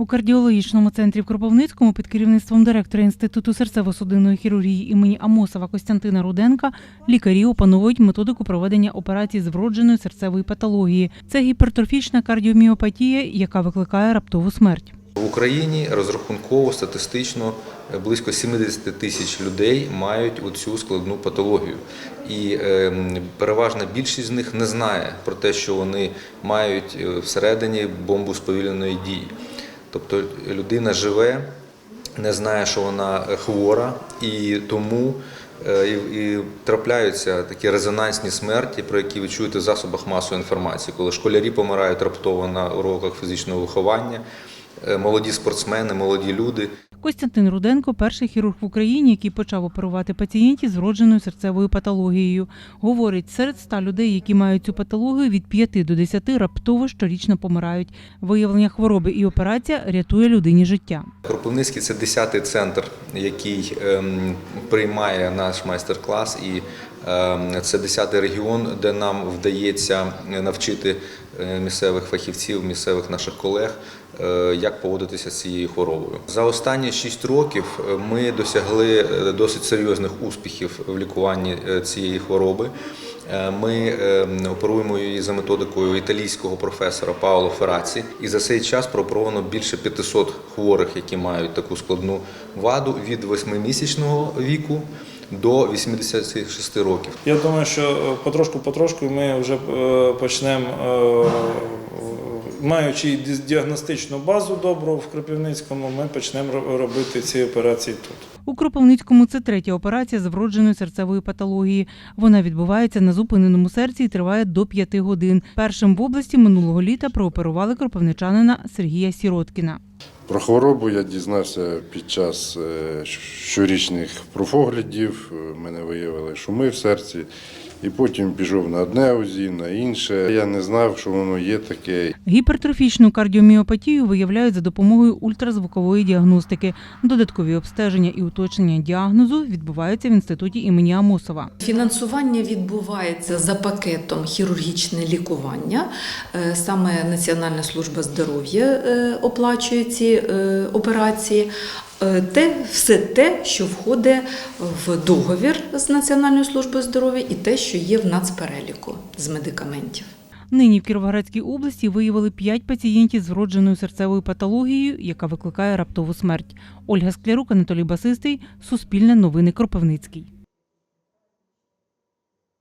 У кардіологічному центрі в Кропивницькому під керівництвом директора Інституту серцево-судинної хірургії імені Амосова Костянтина Руденка лікарі опановують методику проведення операцій з вродженої серцевої патології. Це гіпертрофічна кардіоміопатія, яка викликає раптову смерть. В Україні розрахунково статистично близько 70 тисяч людей мають оцю складну патологію. І е, переважна більшість з них не знає про те, що вони мають е, всередині бомбу сповільненої дії. Тобто людина живе, не знає, що вона хвора, і тому е, і, і трапляються такі резонансні смерті, про які ви чуєте в засобах масової інформації, коли школярі помирають раптово на уроках фізичного виховання, е, молоді спортсмени, молоді люди. Костянтин Руденко перший хірург в Україні, який почав оперувати пацієнтів з вродженою серцевою патологією. Говорить, серед ста людей, які мають цю патологію, від 5 до 10 раптово щорічно помирають. Виявлення хвороби і операція рятує людині життя. Кропивницький це 10-й центр, який ем, приймає наш майстер-клас, і ем, це 10-й регіон, де нам вдається навчити е, місцевих фахівців, місцевих наших колег, як поводитися з цією хворобою. За останні 6 років е, ми досягли е, досить серйозних успіхів в лікуванні е, цієї хвороби. Е, Ми е, оперуємо її за методикою італійського професора Паоло Фераці, і за цей час пропоровано більше 500 хворих, які мають таку складну ваду від 8-місячного віку до 86 років. Я думаю, що потрошку-потрошку ми вже е, почнемо, е, маючи діагностичну базу добру в Кропивницькому, ми почнемо ро- робити ці операції тут. У Кропивницькому це третя операція з вродженої серцевої патології. Вона відбувається на зупиненому серці і триває до 5 годин. Першим в області минулого літа прооперували кропивничанина Сергія Сіроткіна. Про хворобу я дізнався під час е, щорічних профоглядів. Е, Мене виявили шуми в серці, і потім пішов на одне УЗІ, на інше. Я не знав, що воно є таке. Гіпертрофічну кардіоміопатію виявляють за допомогою ультразвукової діагностики. Додаткові обстеження і уточнення діагнозу відбуваються в інституті імені Амосова. Фінансування відбувається за пакетом хірургічне лікування. Е, Саме Національна служба здоров'я е, оплачує ці е, операції. Е, Те, все те, що входить в договір з Національною службою здоров'я, і те, що є в нацпереліку з медикаментів. Нині в Кіровоградській області виявили 5 пацієнтів з вродженою серцевою патологією, яка викликає раптову смерть. Ольга Склярук, Анатолій Басистий, Суспільне новини Кропивницький.